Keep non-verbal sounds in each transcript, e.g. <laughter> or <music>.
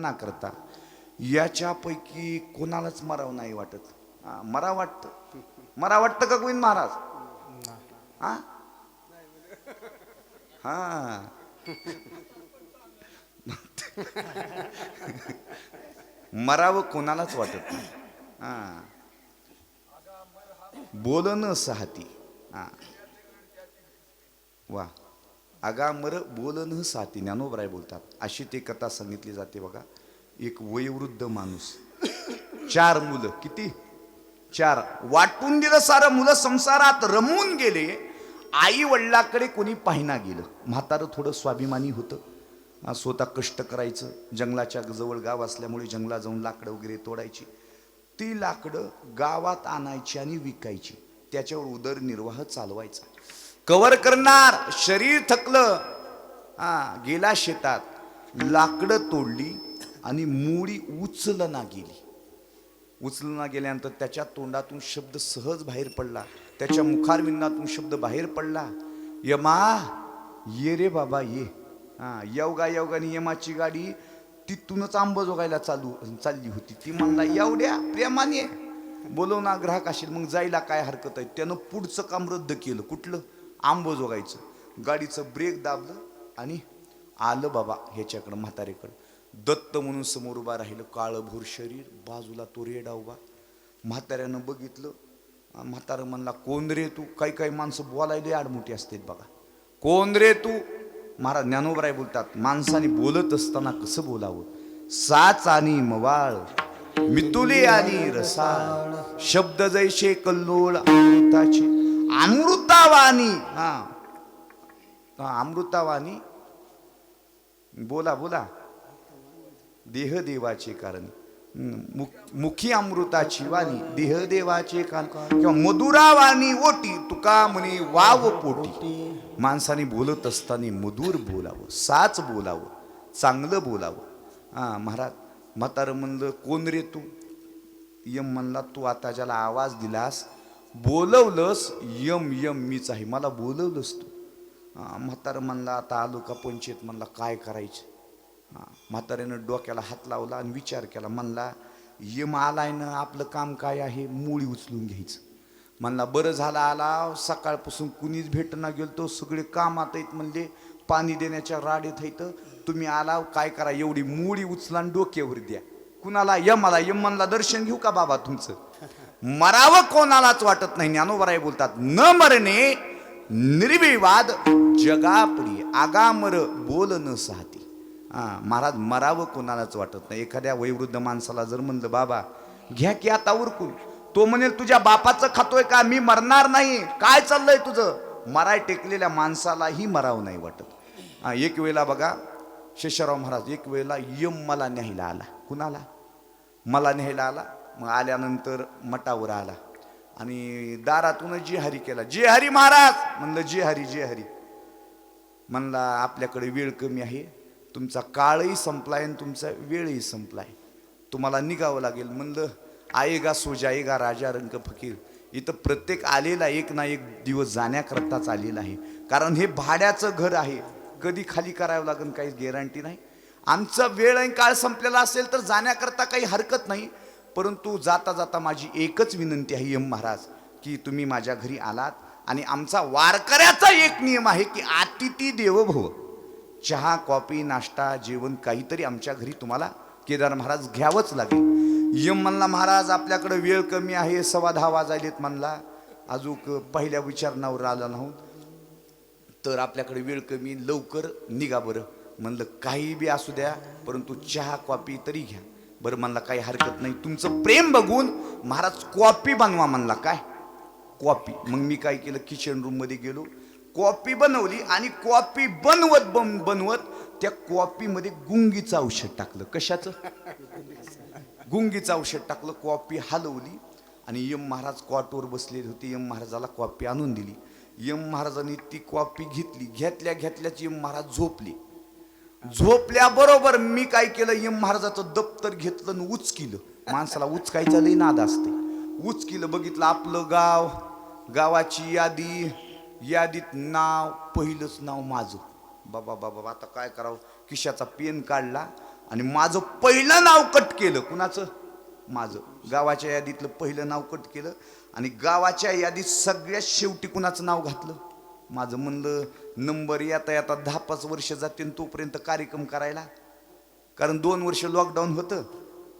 ना करता. याच्यापैकी कोणालाच मराव नाही वाटत. हा, मरा वाटतं. मरा वाटतं का गोविंद महाराज? हा? हा. मरावं कोणालाच वाटत नाही. हा. बोलणं साहती. हा. वा. अगामर बोलणं साथी ज्ञानोबराय बोलतात. अशी ती कथा सांगितली जाते बघा. एक वयोवृद्ध माणूस. चार मुलं. किती? चार. वाटून दिलं सारं मुलं संसारात रमून गेले. आई वडिलाकडे कोणी पाहिना गेलं. म्हातारं थोडं स्वाभिमानी होतं. स्वतः कष्ट करायचं. जंगलाच्या जवळ गाव असल्यामुळे जंगलात जाऊन लाकडं वगैरे तोडायची. ती लाकडं गावात आणायची आणि विकायची. त्याच्यावर उदरनिर्वाह चालवायचा. कवर करणार. शरीर थकलं. हा गेला शेतात. लाकडं तोडली. आणि मुळी उचलना गेली उचलना गेल्यानंतर त्याच्या तोंडातून शब्द सहज बाहेर पडला. त्याच्या मुखारविंदातून शब्द बाहेर पडला. यमा ये रे बाबा ये. हा येवगा येवगानी यमाची गाडी तिथूनच आंबजोगायला चालू चालली होती. ती म्हणला एवढ्या प्रेमाने. बोलव ना ग्राहक असेल मग जायला काय हरकत आहे? त्यानं पुढचं काम रद्द केलं. कुठलं? आंबजोगायचं गाडीचं ब्रेक दाबलं आणि आलं बाबा ह्याच्याकडं म्हातारेकडं. दत्त म्हणून समोर उभा राहिलं काळभोर शरीर बाजूला तो रेडा उभा. म्हाताऱ्यानं बघितलं. म्हातारं म्हणला कोण रे तू? काही काही माणसं बोलायला आडमोठी असतात बघा. कोण रे तू? महाराज ज्ञानोबराय बोलतात माणसाने बोलत असताना कसं बोलावं? साच आणि मवाळ मितुले आणि रसाळ शब्द जैसे कल्लोळ अमृताचे अमृतावाणी. हा. हा, अमृतावाणी. बोला बोला. देह देवाचे कारण मुख- मुखी अमृताची वाणी देह देवाचे कारण. किंवा मधुरावाणी ओटी तुका म्हणे वाव पोटी. माणसाने बोलत असताना मधुर बोलावं साच बोलावं चांगलं बोलावं. हा महाराज म्हातारं म्हणलं कोण रे तू? यम म्हणला तू आता ज्याला आवाज दिलास बोलवलंस यम यम मीच आहे मला बोलवलंस तू. म्हातारं म्हणला आता आलो का पंचायत म्हणला काय करायचं? म्हाताऱ्यानं डोक्याला हात लावला आणि विचार केला. म्हणला यम आलायनं आपलं काम काय आहे? मुळी उचलून घ्यायचं. म्हणला बरं झाला आला सकाळपासून कुणीच भेटना गेलतो सगळे कामात आहेत म्हणले पाणी देण्याच्या राडेत आहेत. तुम्ही आला काय करा एवढी मुळी उचला आणि डोक्यावर द्या. कुणाला? यमाला यम म्हणला दर्शन घेऊ का बाबा तुमचं? मरावं कोणालाच वाटत नाही. ज्ञानोबराय बोलतात न मरणे निर्विवाद जगापुरी आगामर बोल न साहते. हां महाराज मरावं कोणालाच वाटत नाही. एखाद्या वयोवृद्ध माणसाला जर म्हणलं बाबा घ्या की आता उरकून. तो म्हणेल तुझ्या बापाचं खातोय का? मी मरणार नाही. काय चाललंय तुझं? मराय टेकलेल्या माणसालाही मरावं नाही वाटत. एक वेळेला बघा शेषराव महाराज एक वेळेला यम मला न्यायला आला. कुणाला? मला न्यायला आला. मग आल्यानंतर मठावर आला. आणि दारातून जे हरी केला. जे हरी महाराज! म्हणलं जे हरी जे हरी म्हणला आपल्याकडे वेळ कमी आहे. तुमचा काळही संपलाय आणि तुमचा वेळही संपलाय. तुम्हाला निघावं लागेल. म्हणलं आएगा सो जाएगा राजा रंग फकीर. इथं प्रत्येक आलेला एक ना एक दिवस जाण्याकरताच आलेला आहे. कारण हे भाड्याचं घर आहे. कधी खाली करावं लागेल काही गॅरंटी नाही. आमचा वेळ आणि काळ संपलेला असेल तर जाण्याकरता काही हरकत नाही. परंतु जाता जाता माझी एकच विनंती आहे यम महाराज की तुम्ही माझ्या घरी आलात आणि आमचा वारकऱ्याचा एक नियम आहे की अतिथी देवभव. चहा कॉफी नाश्ता जेवण काहीतरी आमच्या घरी तुम्हाला केदार महाराज घ्यावंच लागेल. यम म्हणला महाराज आपल्याकडे वेळ कमी आहे सव्वा दहा वाजायलेत म्हणला. अजूक पहिल्या विचारणावर आला नाहूत. तर आपल्याकडे वेळ कमी लवकर निघा बरं. म्हणलं काही बी असू द्या परंतु चहा कॉपी तरी घ्या. बरं म्हणला काही हरकत नाही तुमचं प्रेम बघून महाराज कॉपी बनवा म्हणला. काय? कॉपी मग मी काय केलं किचन रूममध्ये गेलो. कॉपी बनवली आणि कॉपी बनवत बन बनवत त्या कॉपीमध्ये गुंगीचं औषध टाकलं. कशाचं? गुंगीचं औषध टाकलं कॉपी हलवली आणि यम महाराज कॉटवर बसलेले होते. यम महाराजाला कॉपी आणून दिली. यम महाराजांनी ती कॉपी घेतली. घेतल्या घेतल्याच यम महाराज झोपले. झोपल्याबरोबर मी काय केलं? यम महाराजाचं दप्तर घेतलं आणि उचकिलं. माणसाला उचकायचं लई नाद असते. उचकिलं बघितलं आपलं गाव गावाची यादी यादीत नाव पहिलंच नाव माझं. बाबा बाबा आता काय करावं? किशाचा पेन काढला आणि माझं पहिलं नाव कट केलं. कुणाचं? माझं. गावाच्या यादीतलं पहिलं नाव कट केलं आणि गावाच्या यादीत सगळ्यात शेवटी कुणाचं नाव घातलं? माझं म्हणलं नंबर येता येता दहा पाच वर्ष जाते आणि तोपर्यंत कार्यक्रम करायला. कारण दोन वर्ष लॉकडाऊन होतं.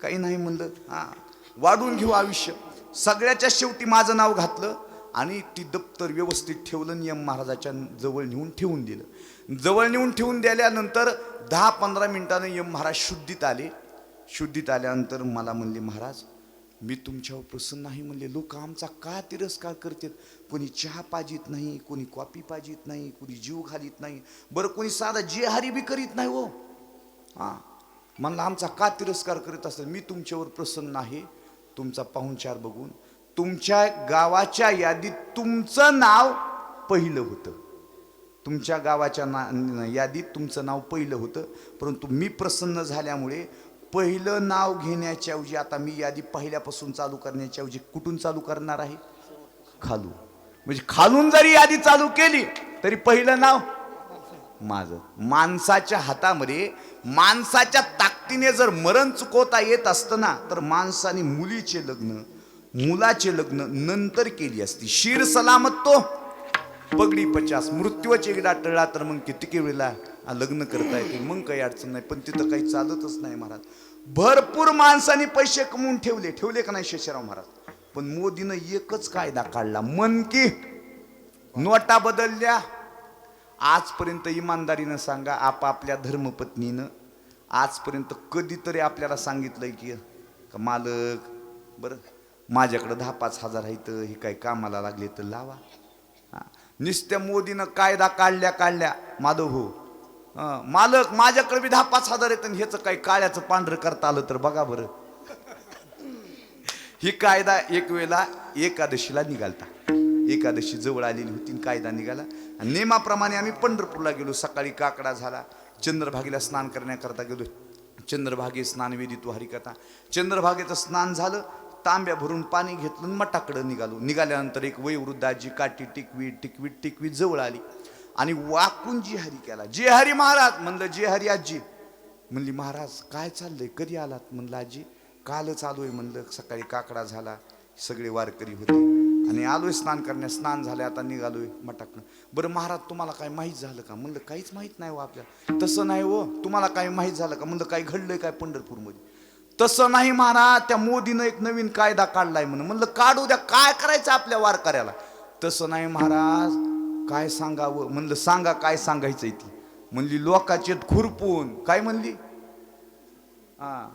काही नाही म्हणलं. हां. वाढून घेऊ आयुष्य. सगळ्याच्या शेवटी माझं नाव घातलं. आणि ती दप्तर व्यवस्थित ठेवलं आणि यम महाराजाच्या जवळ नेऊन ठेवून दिलं. जवळ नेऊन ठेवून दिल्यानंतर दहा पंधरा मिनिटानं यम महाराज शुद्धीत आले. शुद्धीत आल्यानंतर मला म्हणले महाराज मी तुमच्यावर प्रसन्न नाही म्हणले लोक आमचा का तिरस्कार करतात. कोणी चहा पाजित नाही कोणी कॉफी पाजित नाही कोणी जीव घालीत नाही. बरं कोणी साधा जे हारी बी करीत नाही हो. हां. म्हणलं आमचा का तिरस्कार करीत असेल मी तुमच्यावर प्रसन्न आहे. तुमचा पाहुणचार बघून तुमच्या गावाच्या यादीत तुमचं नाव पहिलं होतं. तुमच्या गावाच्या ना यादीत तुमचं नाव पहिलं होतं. परंतु मी प्रसन्न झाल्यामुळे पहिलं नाव घेण्याच्याऐवजी आता मी यादी पहिल्यापासून चालू करण्याच्याऐवजी कुठून चालू करणार आहे? खालून. म्हणजे खालून जरी यादी चालू केली तरी पहिलं नाव माझं. माणसाच्या हातामध्ये माणसाच्या ताकदीने जर मरण चुकवता येत असतं ना तर माणसाने मुलीचे लग्न मुलाचे लग्न नंतर केली असती. शिर सलामत तो. पगडी पचास मृत्यूचे एकदा टळला तर मग किती वेळेला लग्न करता येते? मग काही अडचण नाही. पण तिथं काही चालतच नाही महाराज. भरपूर माणसाने पैसे कमवून ठेवले. ठेवले का नाही शेषराव महाराज? पण मोदीनं एकच कायदा काढला. मन की नोटा बदलल्या. आजपर्यंत इमानदारीनं सांगा आपापल्या धर्मपत्नीनं. आजपर्यंत कधीतरी आपल्याला सांगितलंय की मालक बरं. माझ्याकडं दहा पाच हजार आहेत हे काय कामाला लागले तर लावा. हा. नुसत्या मोदीनं कायदा काढल्या काढल्या माधव हो मालक माझ्याकडे बी दहा पाच हजार आहेत आणि ह्याचं काही काळ्याचं पांढरं करता आलं तर बघा बरं. ही कायदा एक वेळेला एकादशीला निघालता. एकादशी जवळ आलेली होती आणि कायदा निघाला. नियमाप्रमाणे नेमाप्रमाणे आम्ही पंढरपूरला गेलो. सकाळी काकडा झाला. चंद्रभागेला स्नान करण्याकरता गेलो चंद्रभागे स्नानवेदी वेदितो हरिकथा. चंद्रभागेचं स्नान झालं. तांब्या भरून पाणी घेतलं आणि मठाकडं निघालो. निघाल्यानंतर एक वयोवृद्ध आजी काठी टिकवी टिकवी टिकवी जवळ आली. आणि वाकून जी हरी केला. जे हरी महाराज म्हणलं जे हरी आजी. म्हणली महाराज काय चाललंय? कधी आलात? म्हणलं आजी कालच आलोय. म्हणलं सकाळी काकडा झाला सगळे वारकरी होते. आणि आलोय स्नान करण्यास. स्नान झालं आता निघालोय मटाकडं बरं महाराज तुम्हाला काय माहीत झालं का? म्हणलं काहीच माहीत नाही हो आपल्याला. तसं नाही हो तुम्हाला काय माहीत झालं का? म्हणलं काय घडलंय काय पंढरपूरमध्ये? तसं नाही महाराज त्या मोदीनं एक नवीन कायदा काढलाय म्हणून. म्हणलं काढू द्या काय करायचं आपल्या वारकऱ्याला? तसं नाही महाराज काय सांगावं? म्हणलं सांगा काय सांगायचंय ती. म्हणली लोकाचे खुरपून काय म्हणली? हा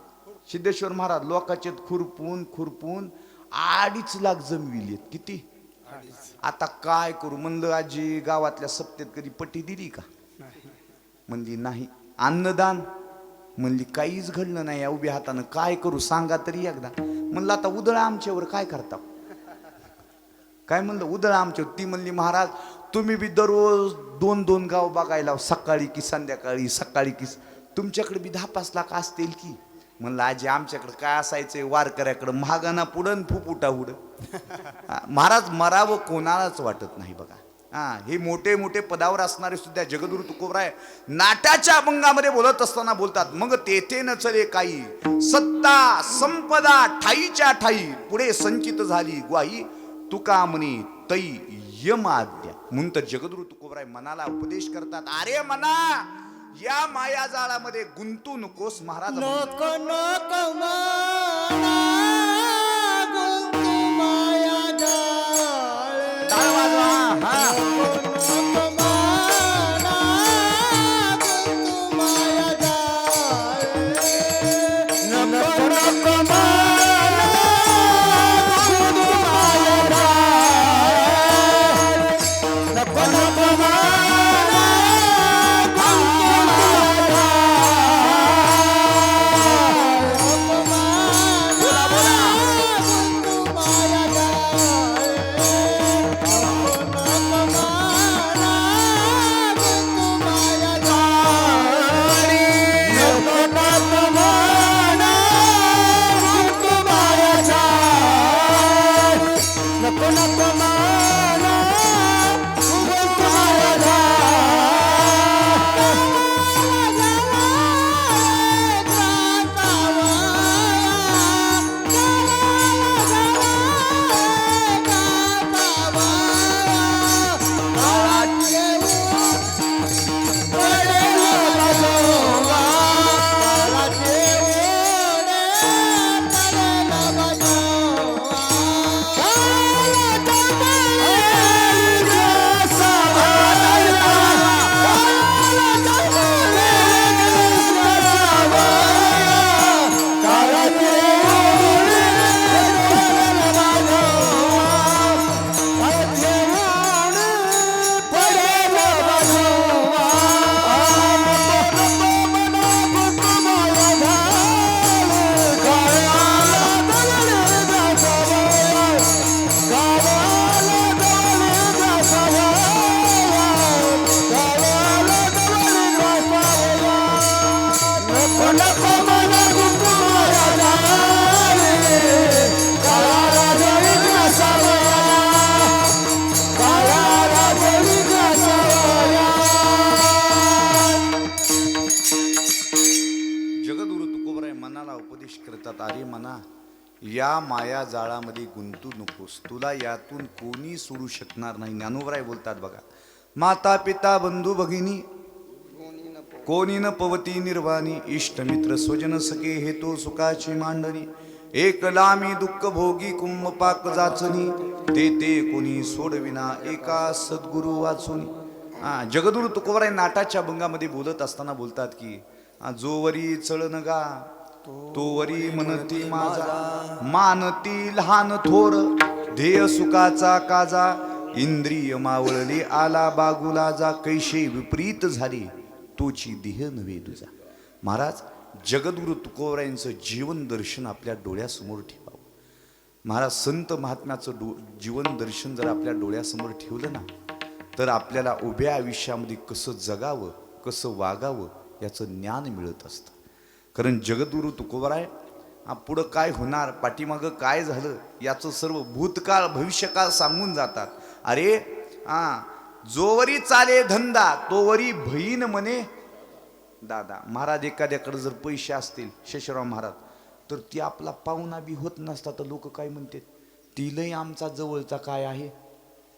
सिद्धेश्वर महाराज लोकाचे खुरपून खुरपून अडीच लाख जमविलेत किती? आता काय करू? म्हणलं आजी गावातल्या सप्तेत कधी पट्टी दिली का? म्हणली नाही. अन्नदान? म्हणली काहीच घडलं नाही या उभ्या हातानं. काय करू? सांगा तरी एकदा. म्हणलं आता उदळ आमच्यावर. काय करता? काय म्हणलं? उदळ आमच्यावर. ती म्हणली महाराज तुम्ही बी दररोज दोन दोन गाव बघायला सकाळी की संध्याकाळी सकाळी की तुमच्याकडे बी दहा पाच लाख असतील की. म्हणलं आजी आमच्याकडे काय असायचंय? वारकऱ्याकडं महागाना पुढं फुपुटा उड <laughs> महाराज मरावं कोणालाच वाटत नाही बघा. हा हे मोठे मोठे पदावर असणारे सुद्धा जगद्गुरु तुकोबराय नाट्याच्या अभंगामध्ये बोलत असताना बोलतात मग तेथे न चले काही सत्ता संपदा ठाईच्या ठाई पुढे संचित झाली ग्वाही तुका म्हणे तै यमाद्या. म्हणून तर जगद्गुरु तुकोबराय मनाला उपदेश करतात अरे मना या मायाजाळामध्ये गुंतू नकोस महाराज नको नको या माया जाळामध्ये गुंतू नकोस. तुला यातून कोणी सोडू शकणार नाही. ज्ञानोबराय बोलतात बघा माता पिता बंधू भगिनी कोणी न पवती निर्वाणी इष्ट मित्र स्वजन सखे हेतो सुखाची मांडणी. एक लामी दुःख भोगी कुंभ पाक जाचणी. ते ते कोणी सोडविना एका सद्गुरु वाचुनी. हा जगदुरु तुकोबराय नाटाच्या भंगामध्ये बोलत असताना बोलतात की जोवरी चळ गा तोवरी म्हणती माझा मानती लहान थोर ध्येय सुखाचा काजा. इंद्रिय मावळली आला बागुला जा कैशे विपरीत झाली तोची देह नव्हे तुझा. महाराज जगद्गुरु तुकोबरायांचं जीवन दर्शन आपल्या डोळ्यासमोर ठेवावं. महाराज संत महात्म्याचं डो जीवन दर्शन जर आपल्या डोळ्यासमोर ठेवलं ना तर आपल्याला उभ्या आयुष्यामध्ये कसं जगावं कसं वागावं याचं ज्ञान मिळत असतं. कारण जगद्गुरु तुकोबराय हा पुढं काय होणार पाठीमागं काय झालं याचं सर्व भूतकाळ भविष्यकाळ सांगून जातात. अरे हा जोवरी चाले धंदा तोवरी भईन म्हणे दादा महाराज एखाद्याकडे जर पैसे असतील शेषराव महाराज तर ती आपला पाहुणा बी होत नसता तर लोक काय म्हणतात ती लय आमचा जवळचा काय आहे?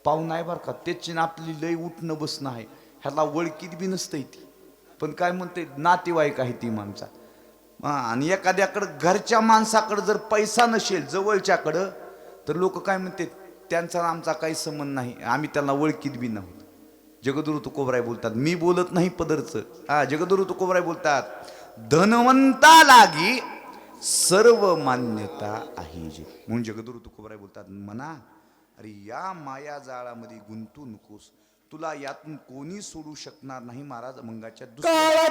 पाहुणा आहे बरं का त्याची ना आपली लय उठणं बसणं आहे. ह्याला वळकीत बी नसतंय ती. पण काय म्हणते? नातेवाईक आहे ती माणसा. आणि एखाद्याकडं घरच्या माणसाकडं जर पैसा नसेल जवळच्याकडं तर लोक काय म्हणते त्यांचा आमचा काही संबंध नाही. आम्ही त्यांना ओळखीत बी नव्हतो. जगदुरु तुकोबराय बोलतात मी बोलत नाही पदरचं. हा जगदुरु तुकोबराय बोलतात धनवंता लागी सर्व मान्यता आहे जे. म्हणून जगदुरु तुकोबराय बोलतात म्हणा अरे या माया जाळामध्ये गुंतू नकोस. तुला यातून कोणी सोडू शकणार नाही महाराज मंगाच्या दुसऱ्या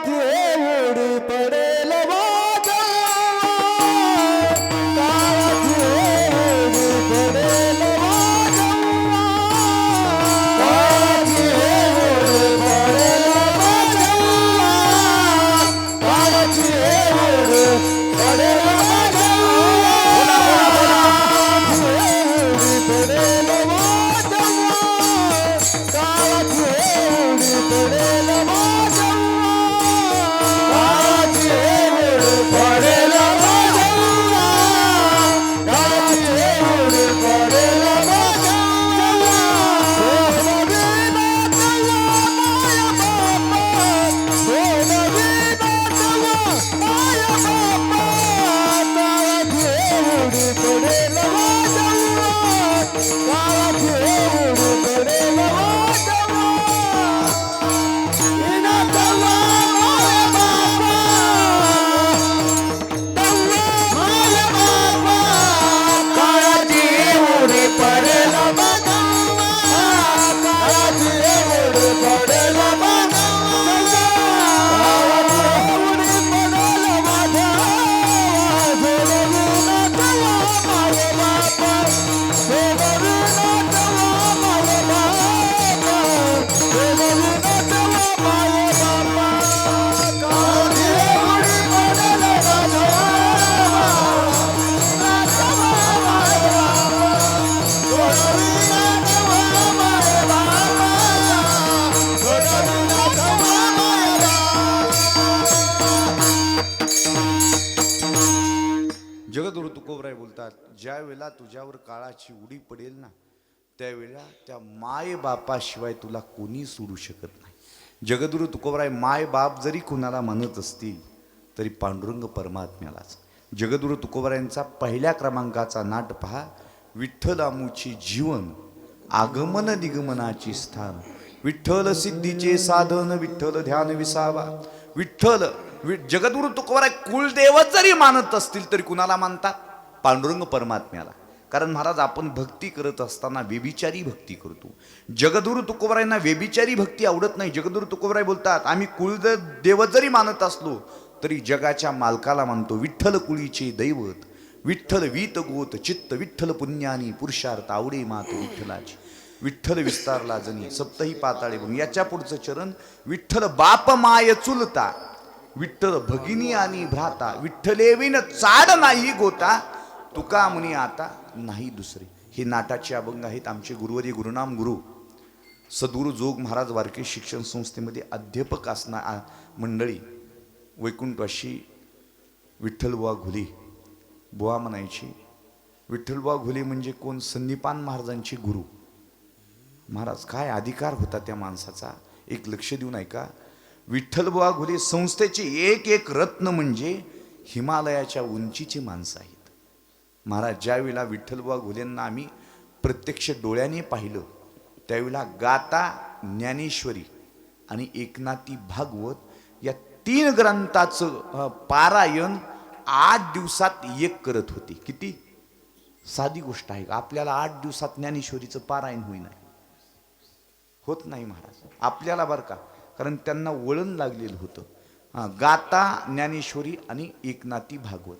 तुकोबराय बोलतात ज्या वेळेला तुझ्यावर काळाची उडी पडेल ना त्यावेळेला त्या माय बापाशिवाय तुला कोणी सोडू शकत नाही. जगदुरु तुकोबराय माय बाप जरी कुणाला म्हणत असतील तरी पांडुरंग परमात्म्यालाच. जगदुरु तुकोबरायांचा पहिल्या क्रमांकाचा नाट पहा. विठ्ठलामूची जीवन आगमन निगमनाची स्थान. विठ्ठल सिद्धीचे साधन विठ्ठल ध्यान विसावा. विठ्ठल वि जगद्गुरु तुकोबराय कुलदेवत जरी मानत असतील तरी कुणाला मानतात? पांडुरंग परमात्म्याला. कारण महाराज आपण भक्ती करत असताना व्यभिचारी भक्ती करतो. जगदुरु तुकोबरायांना व्यभिचारी भक्ती आवडत नाही. जगदुरु तुकोबराय बोलतात आम्ही कुल देव जरी मानत असलो तरी जगाच्या मालकाला मानतो. विठ्ठल कुळीचे दैवत विठ्ठल वीत गोत चित्त विठ्ठल पुण्यानी पुरुषार्थ आवडे मात विठ्ठलाची. विठ्ठल विस्तारला जनी सप्तही पाताळे बघ याच्या पुढचं चरण विठ्ठल बाप माय चुलता विठ्ठल भगिनी आणि भ्राता विठ्ठलेविन चाड नाही गोता तुका मुनी आता नाही दुसरे. हे नाटाचे अभंग आहेत. आमचे गुरुवरी गुरुनाम गुरु. सद्गुरु जोग महाराज वारके शिक्षण संस्थेमध्ये अध्यापक असणा मंडळी वैकुंठवाशी विठ्ठलबुवा घुली. बुवा म्हणायची विठ्ठलबा घुले म्हणजे कोण? संदीपान महाराजांचे गुरु. महाराज काय अधिकार होता त्या माणसाचा? एक लक्ष देऊन ऐका. विठ्ठलबुवा घुले संस्थेचे एक एक रत्न म्हणजे हिमालयाच्या उंचीची माणसं आहेत. महाराज ज्यावेळेला विठ्ठलबुवा घुलेंना आम्ही प्रत्यक्ष डोळ्याने पाहिलं त्यावेळेला गाता ज्ञानेश्वरी आणि एकनाथी भागवत या तीन ग्रंथाचं पारायण आठ दिवसात एक करत होते. किती? साधी गोष्ट आहे आपल्याला आठ दिवसात ज्ञानेश्वरीचं पारायण होईना. होत नाही महाराज. आपल्याला बरं का? कारण त्यांना वळण लागलेलं होतं. हां गाता ज्ञानेश्वरी आणि एकनाथी भागवत.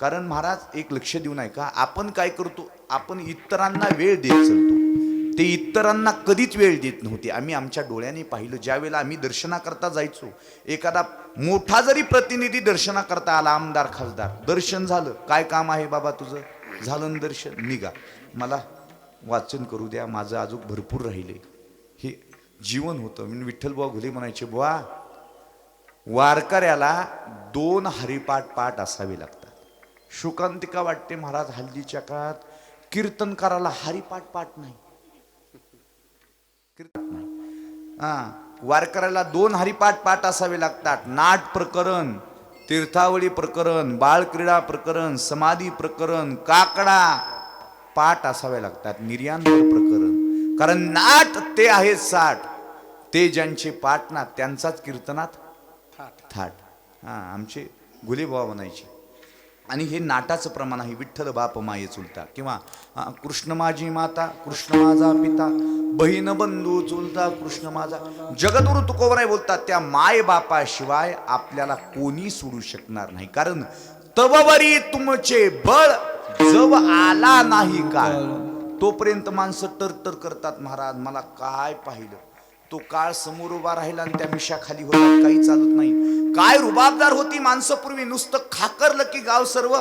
कारण महाराज एक लक्ष देऊन आहे का आपण काय करतो? आपण इतरांना वेळ देत चालतो. ते इतरांना कधीच वेळ देत नव्हते. आम्ही आमच्या डोळ्याने पाहिलं. ज्यावेळेला आम्ही दर्शनाकरता जायचो एखादा मोठा जरी प्रतिनिधी दर्शनाकरता आला आमदार खासदार दर्शन झालं. काय काम आहे बाबा तुझं? झालं दर्शन? निघा. मला वाचन करू द्या. माझं अजून भरपूर राहिले. हे जीवन होतं. मी विठ्ठलबुवा घुले म्हणायचे बुवा वारकऱ्याला दोन हरिपाठ पाठ असावे लागतात. शोकांतिका वाटते महाराज हल्लीच्या काळात. कीर्तनकाराला हरिपाठ पाठ नाही. कीर्तन हा वारकऱ्याला दोन हरिपाठ पाठ असावे लागतात. नाट प्रकरण तीर्थावळी प्रकरण बाळक्रीडा प्रकरण समाधी प्रकरण काकडा पाठ असावे लागतात. निर्याणवर प्रकरण. कारण नाट ते आहे साठ. ते ज्यांचे पाठ ना त्यांचाच कीर्तनात थाट. हा आमचे गुलेबाबा म्हणायचे. आणि हे नाटाचं प्रमाण आहे. विठ्ठल बाप माये चुलता. किंवा कृष्ण माझी माता कृष्ण माझा पिता बहीण बंधू चुलता कृष्ण माझा. जगद्गुरु तुकोबराय बोलतात त्या माय बापाशिवाय आपल्याला कोणी सोडू शकणार नाही. कारण तववरी तुमचे बळ जव आला नाही काळ तोपर्यंत माणसं तरतर करतात महाराज मला काय पाहिलं? तो काळ समोर उभा राहिला आणि त्या मिशाखाली होता. काही चालत नाही. काय रुबाबदार होती माणसं पूर्वी. नुसतं खाकरलं की गाव सर्व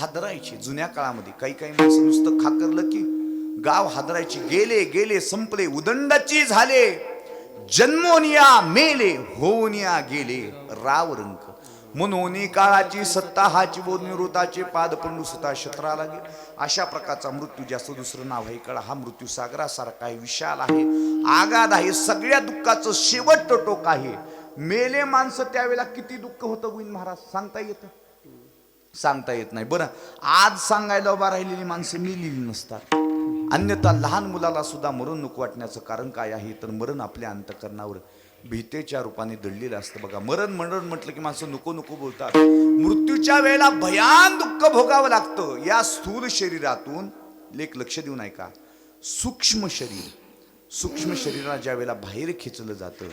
हादरायचे जुन्या काळामध्ये. काही काही माणसं नुसतं खाकरलं की गाव हादरायची. गेले गेले संपले उदंडाची झाले. जन्मोनिया मेले होऊनिया गेले. राव रंक म्हणून काळाची सत्ता हाची व निवृत्ताचे पाद पंडू सुता शत्रा लागे अशा प्रकारचा मृत्यू जास्त दुसरं नाव आहे कळा हा मृत्यू सागरासारखा आहे विशाल आहे. आगाध आहे सगळ्या दुःखाचं शेवट टोक आहे. मेले माणसं त्यावेळेला किती दुःख होतं गोविंद महाराज? सांगता येतं? सांगता येत नाही. बरं आज सांगायला उभा राहिलेली माणसं मिलेली नसतात. अन्यथा लहान मुलाला सुद्धा मरण नको वाटण्याचं कारण काय आहे? तर मरण आपल्या अंतकरणावर भीतेच्या रूपाने दडलेलं असतं बघा. मरण मरण म्हटलं की माणसं नको नको बोलतात. मृत्यूच्या वेळेला भयान दुःख भोगावं लागतं. या स्थूल शरीरातून लेख लक्ष देऊन ऐका. सूक्ष्म शरीर सूक्ष्म शरीराला ज्या वेळेला बाहेर खेचलं जातं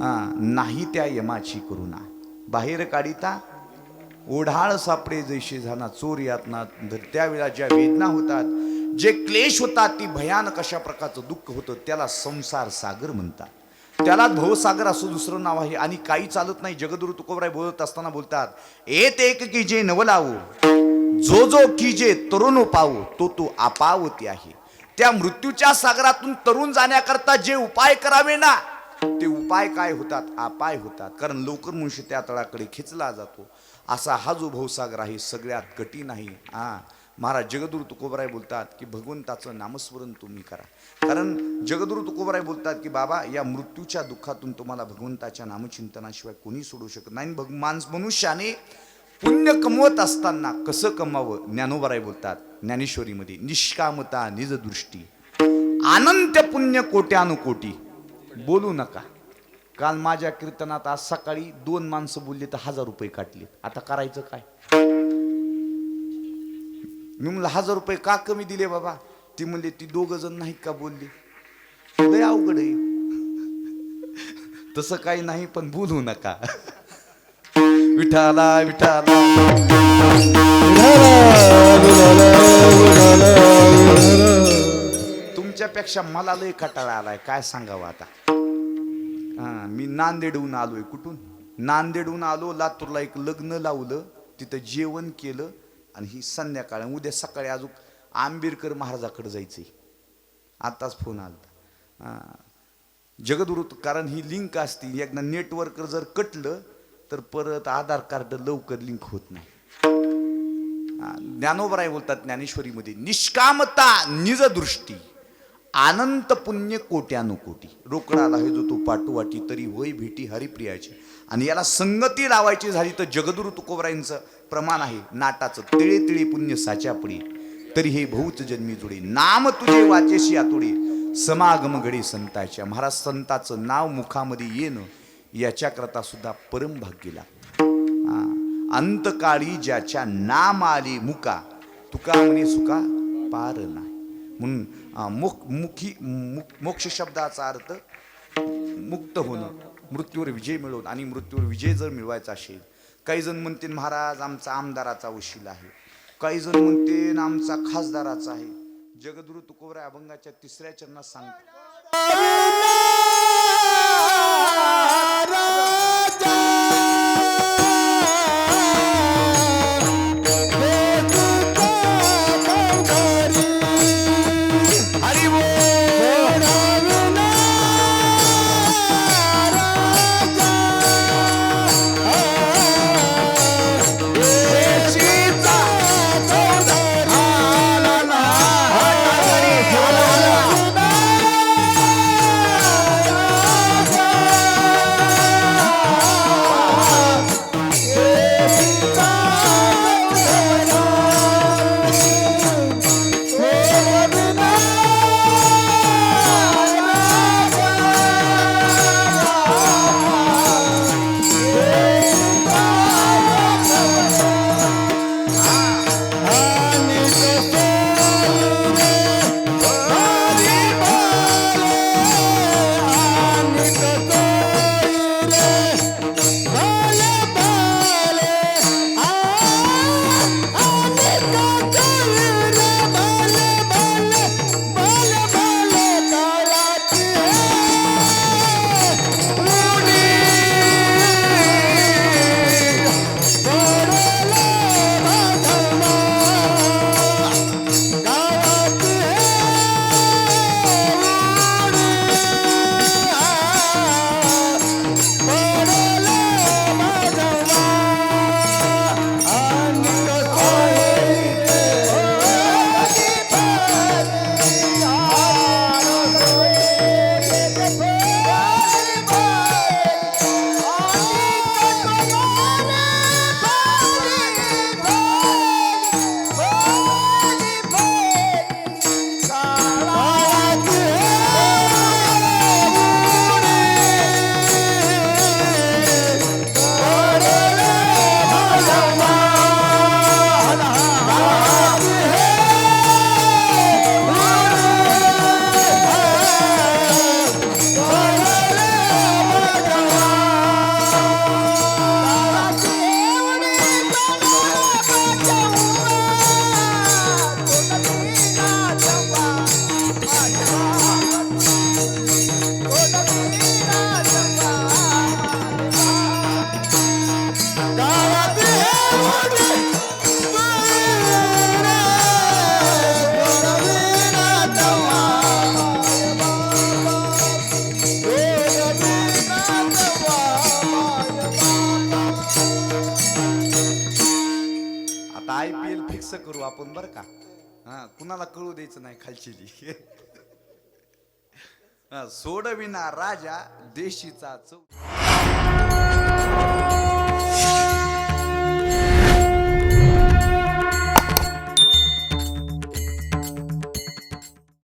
हा नाही त्या यमाची करुणा. बाहेर काढिता ओढाळ सापडे जैसे झाना चोर यातना धर त्यावेळेला ज्या वेदना होतात जे क्लेश होतात ती भयानक अशा प्रकारचं दुःख होतं त्याला संसार सागर म्हणतात. त्याला भवसागर असं दुसरं नाव आहे. आणि काही चालत नाही. जगदुरु तुकोबराय बोलत असताना बोलतात एक एक की जे नवलावू जो जो की जे तरुण पावो तो तो आपावती आहे. त्या मृत्यूच्या सागरातून तरुण जाण्याकरता जे उपाय करावे ना ते उपाय काय होतात? अपाय होतात. कारण लवकर मनुष्य त्या तळाकडे खेचला जातो. असा हा जो भवसागर आहे सगळ्यात कठीण आहे. हा. महाराज जगदुरु तुकोबराय बोलतात की भगवंताचं नामस्मरण तुम्ही करा. कारण जगदुरु तुकोबराय बोलतात की बाबा या मृत्यूच्या दुःखातून तुम्हाला भगवंताच्या नामचिंतनाशिवाय कोणी सोडू शकत नाही. भग माणस मनुष्याने पुण्य कमवत असताना कसं कमावं? ज्ञानोबराय बोलतात ज्ञानेश्वरीमध्ये निष्कामता निजदृष्टी अनंत पुण्य कोट्यानुकोटी बोलू नका. काल माझ्या कीर्तनात आज सकाळी दोन माणसं बोलली तर हजार रुपये काटले आता करायचं काय? मी म्हणलं हजार रुपये का कमी दिले बाबा? ती म्हणले ती दोघं जण नाही का बोलली? लय अवघड आहे. तसं काही नाही पण बोलू नका. विठाला विठाला. तुमच्यापेक्षा मला लय कटाळा आलाय. काय सांगावं आता? हा मी नांदेडहून आलोय. कुठून? नांदेडहून आलो लातूरला एक लग्न लावलं. तिथं जेवण केलं. आणि ही संध्याकाळ उद्या सकाळी अजून आंबेडकर महाराजाकडे आहे आत्ताच फोन आला. जगदुरुत कारण ही लिंक असती एकदा नेटवर्क जर कटलं तर परत आधार कार्ड लवकर लिंक होत नाही. ज्ञानोबराय बोलतात ज्ञानेश्वरीमध्ये निष्कामता निजदृष्टी अनंत पुण्य कोट्यानुकोटी रोकडाला हे जो तो पाटोवाटी तरी होय भेटी हरिप्रियाची. आणि याला संगती लावायची झाली तर जगदुरु तुकोबरायांचं प्रमाण आहे. नाटाचं तिळे तिळे पुण्य साच्या पुढे. तरी हे बहुच जन्मी जुडे. नाम तुझे वाचेशी आतुडे. समागम घडे संताच्या. महाराज संताचं नाव मुखामध्ये येणं याच्याकरता सुद्धा परम भाग्य लागतं. अंतकाळी ज्याच्या नाम आले मुका तुका म्हणे सुका पार नाही. म्हणून मुख मुखी मुक- मोक्ष शब्दाचा अर्थ मुक्त होणं. मृत्यूवर विजय मिळवून आणि मृत्यूवर विजय जर मिळवायचा असेल काही जण म्हणतील महाराज आमचा आमदाराचा वशील आहे. काही जण म्हणतील आमचा खासदाराचा आहे. जगदुरु तुकोबरा अभंगाच्या तिसऱ्या चरणात सांगतो कुणाला कळू द्यायचं नाही खालची <laughs> सोडविना राजा देशीचा चौ